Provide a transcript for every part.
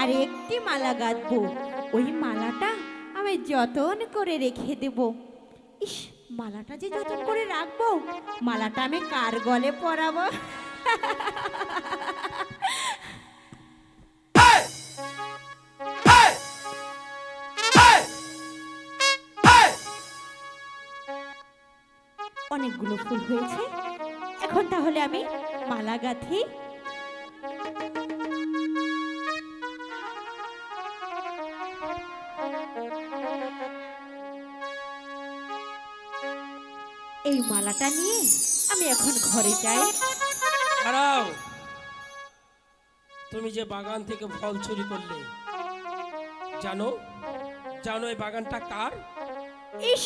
আর একটি মালা গাঁথবো ওই মালাটা আমি যতন করে রেখে দেব। ইস মালাটা যে যতন করে রাখব মালাটা আমি কার গলে পরাবো? অনেকগুলো ফুল হয়েছে। এখন তাহলে আমি মালা গাঁথি এই মালাটা নিয়ে আমি এখন ঘরে যাই। দাঁড়াও। তুমি যে বাগান থেকে ফল চুরি করলে জানো? জানো এই বাগানটা কার? ইস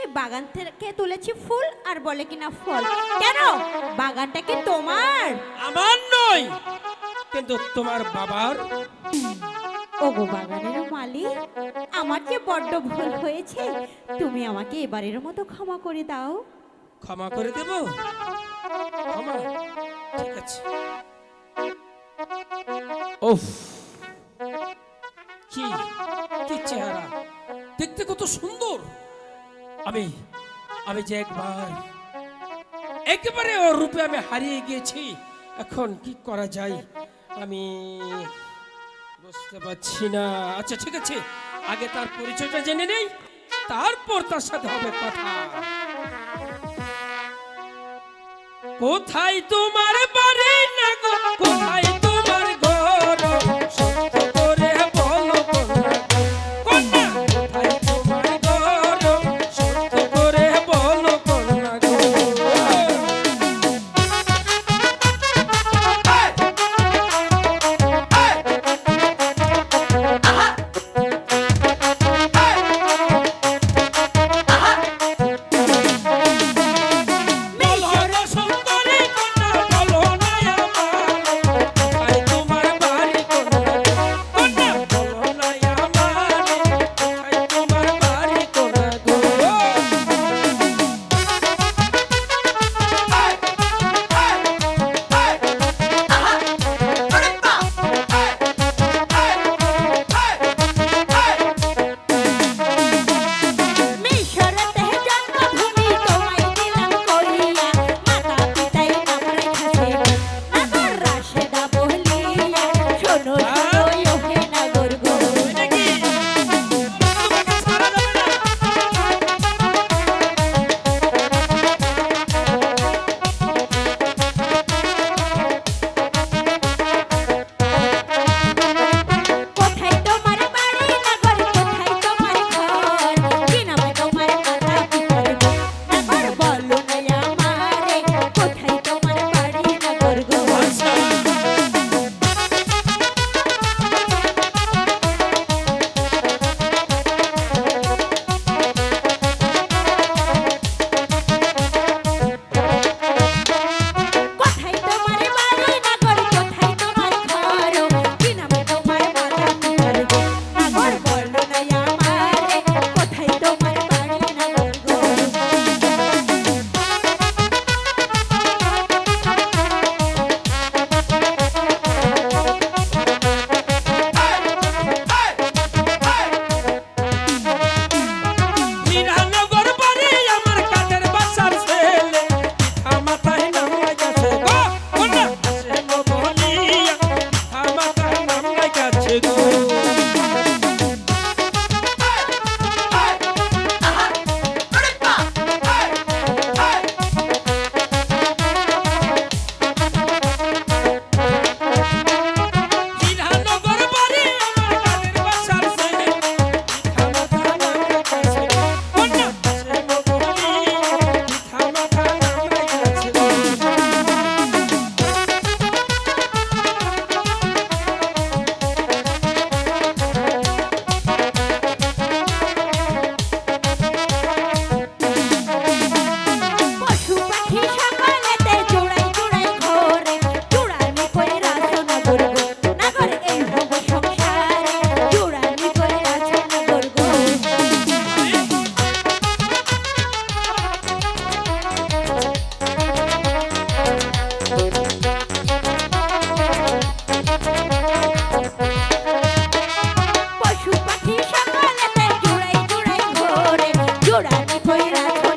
এই বাগান থেকে তুলেছি ফুল আর বলে কিনা ফল। কেন? বাগানটা কি তোমার? আমার নয় কিন্তু তোমার বাবার। ওগো বাগানের মালিক, আমার যে বড্ড ভুল হয়েছে, তুমি আমাকে এবারের মতো ক্ষমা করে দাও। ক্ষমা করে দেব? ঠিক আছে। ওফ কি? কি চেহারা? দেখতে কত সুন্দর! আমি আমি যে একবার, একেবারে ওর রূপে আমি হারিয়ে গিয়েছি, এখন কি করা যায়? আমি বুঝতে পারছি না। আচ্ছা ঠিক আছে। আগে তার পরিচয়টা জেনে নেই, তারপর তার সাথে হবে কথা। কোথায় তোমার বাড়ি না কোথায় রানী রাজা